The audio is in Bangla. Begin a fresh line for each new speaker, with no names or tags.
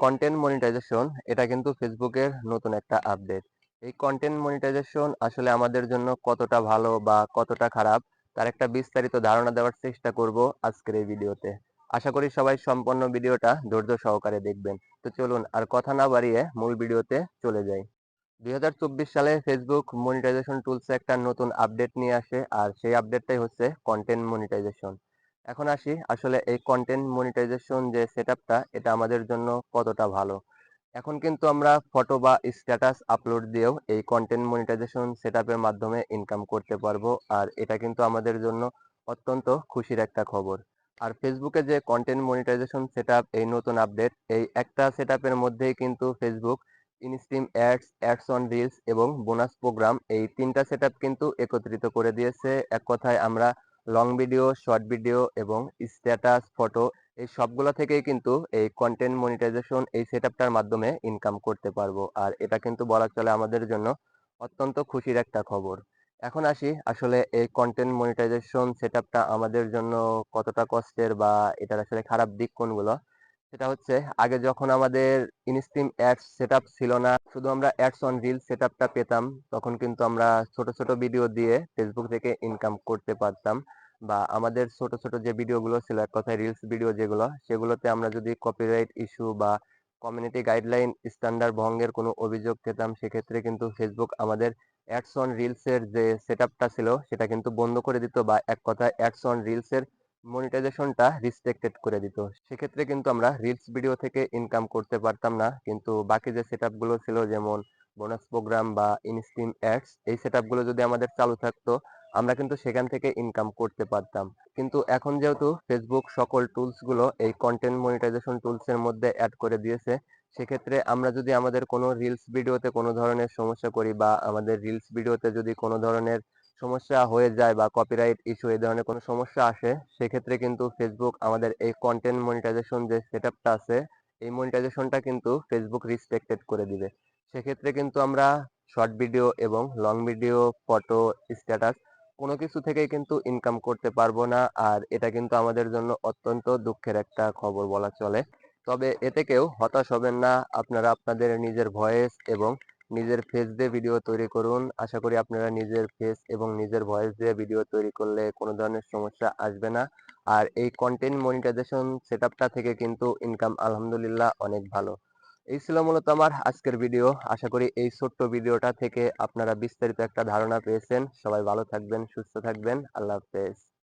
কন্টেন্ট মনিটাইজেশন এটা কিন্তু ফেসবুকের নতুন একটা আপডেট এই কন্টেন্ট মনিটাইজেশন আসলে আমাদের জন্য কতটা ভালো বা কতটা খারাপ, তার একটা বিস্তারিত ধারণা দেওয়ার চেষ্টা করব আজকের এই ভিডিওতে। আশা করি সবাই সম্পূর্ণ ভিডিওটা ধৈর্য সহকারে দেখবেন। তো চলুন, আর কথা না বাড়িয়ে মূল ভিডিওতে চলে যাই। দুই হাজার চব্বিশ সালে ফেসবুক মনিটাইজেশন টুলসে একটা নতুন আপডেট নিয়ে আসে, আর সেই আপডেটটাই হচ্ছে কন্টেন্ট মনিটাইজেশন এখন আসি আসলে এই কন্টেন্ট মনিটাইজেশন যে সেটআপটা এটা আমাদের জন্য কতটা ভালো। এখন কিন্তু আমরা ফটো বা স্ট্যাটাস আপলোড দিয়েও এই কন্টেন্ট মনিটাইজেশন সেটআপের মাধ্যমে ইনকাম করতে পারব, আর এটা কিন্তু আমাদের জন্য অত্যন্ত খুশির একটা খবর। আর ফেসবুকে যে কন্টেন্ট মনিটাইজেশন সেটআপ এই নতুন আপডেট এই একটা সেটআপের মধ্যেই কিন্তু Facebook instream ads ads on reels এবং বোনাস প্রোগ্রাম এই তিনটা সেটআপ কিন্তু একত্রিত করে দিয়েছে। এক কথায় আমরা লং ভিডিও শর্ট ভিডিও এবং স্ট্যাটাস ফটো এই সবগুলো থেকেই কিন্তু এই কন্টেন্ট মনিটাইজেশন এই সেট মাধ্যমে ইনকাম করতে পারব। আর এটা কিন্তু বলা চলে আমাদের জন্য অত্যন্ত খুশির একটা খবর। এখন আসি আসলে এই কন্টেন্ট মনিটাইজেশন সেট আমাদের জন্য কতটা কষ্টের বা এটার আসলে খারাপ দিক কোনগুলো? সেটা হচ্ছে আগে যখন আমাদের ইনস্ট্রিম অ্যাডস সেটআপ ছিল না, শুধু আমরা অ্যাডস অন রিল সেটআপটা পেতাম, তখন কিন্তু আমরা ছোট ছোট ভিডিও দিয়ে ফেসবুক থেকে ইনকাম করতে পারতাম বা আমাদের ছোট ছোট যে ভিডিওগুলো ছিল, এক কথায় রিলস ভিডিও যেগুলো, সেগুলোতে আমরা যদি কপিরাইট ইস্যু বা কমিউনিটি গাইডলাইন স্ট্যান্ডার্ড ভঙ্গের কোনো অভিযোগ পেতাম, সেক্ষেত্রে কিন্তু ফেসবুক আমাদের অ্যাডস অন রিলসের যে সেটআপটা ছিল, সেটা কিন্তু বন্ধ করে দিত বা এক কথায় অ্যাডস অন রিলসের মনিটাইজেশনটা রিস্ট্রিক্টেড করে দিত। সেক্ষেত্রে কিন্তু আমরা রিলস ভিডিও থেকে ইনকাম করতে পারতাম না। কিন্তু বাকি যে সেটআপগুলো ছিল, যেমন বোনাস প্রোগ্রাম বা ইনস্ট্রিম অ্যাডস এই সেটআপগুলো যদি আমাদের চালু থাকতো, আমরা কিন্তু সেখান থেকে ইনকাম করতে পারতাম। কিন্তু এখন যেহেতু ফেসবুক সকল টুলসগুলো এই কন্টেন্ট মনিটাইজেশন টুলস এর মধ্যে অ্যাড করে দিয়েছে, সেক্ষেত্রে আমরা যদি আমাদের কোনো রিলস ভিডিওতে কোনো ধরনের সমস্যা করি বা আমাদের রিলস ভিডিওতে যদি কোনো ধরনের সমস্যা হয়ে যায় বা কপিরাইট ইস্যু এই ধরনের কোনো সমস্যা আসে, সেক্ষেত্রে কিন্তু ফেসবুক আমাদের এই কন্টেন্ট মনিটাইজেশন যে সেটআপটা আছে, এই মনিটাইজেশনটা কিন্তু ফেসবুক রিস্ট্রিক্টেড করে দিবে। সেক্ষেত্রে কিন্তু আমরা শর্ট ভিডিও এবং লং ভিডিও ফটো স্ট্যাটাস কোনো কিছু থেকেই কিন্তু ইনকাম করতে পারব না আর এটা কিন্তু আমাদের জন্য অত্যন্ত দুঃখের একটা খবর বলা চলে। তবে এতে কেউ হতাশ হবেন না, আপনারা আপনাদের নিজের ভয়েস এবং নিজের ফেস দিয়ে ভিডিও তৈরি করুন। আশা করি আপনারা নিজের ফেস এবং নিজের ভয়েস দিয়ে ভিডিও তৈরি করলে কোনো ধরনের সমস্যা আসবে না। আর এই কন্টেন্ট মনিটাইজেশন সেটআপটা থেকে কিন্তু ইনকাম আলহামদুলিল্লাহ অনেক ভালো। এই ছিল মূলত আমার আজকের ভিডিও আশা করি এই ছোট্ট ভিডিওটা থেকে আপনারা বিস্তারিত একটা ধারণা পেয়েছেন। সবাই ভালো থাকবেন, সুস্থ থাকবেন। আল্লাহ হাফেজ।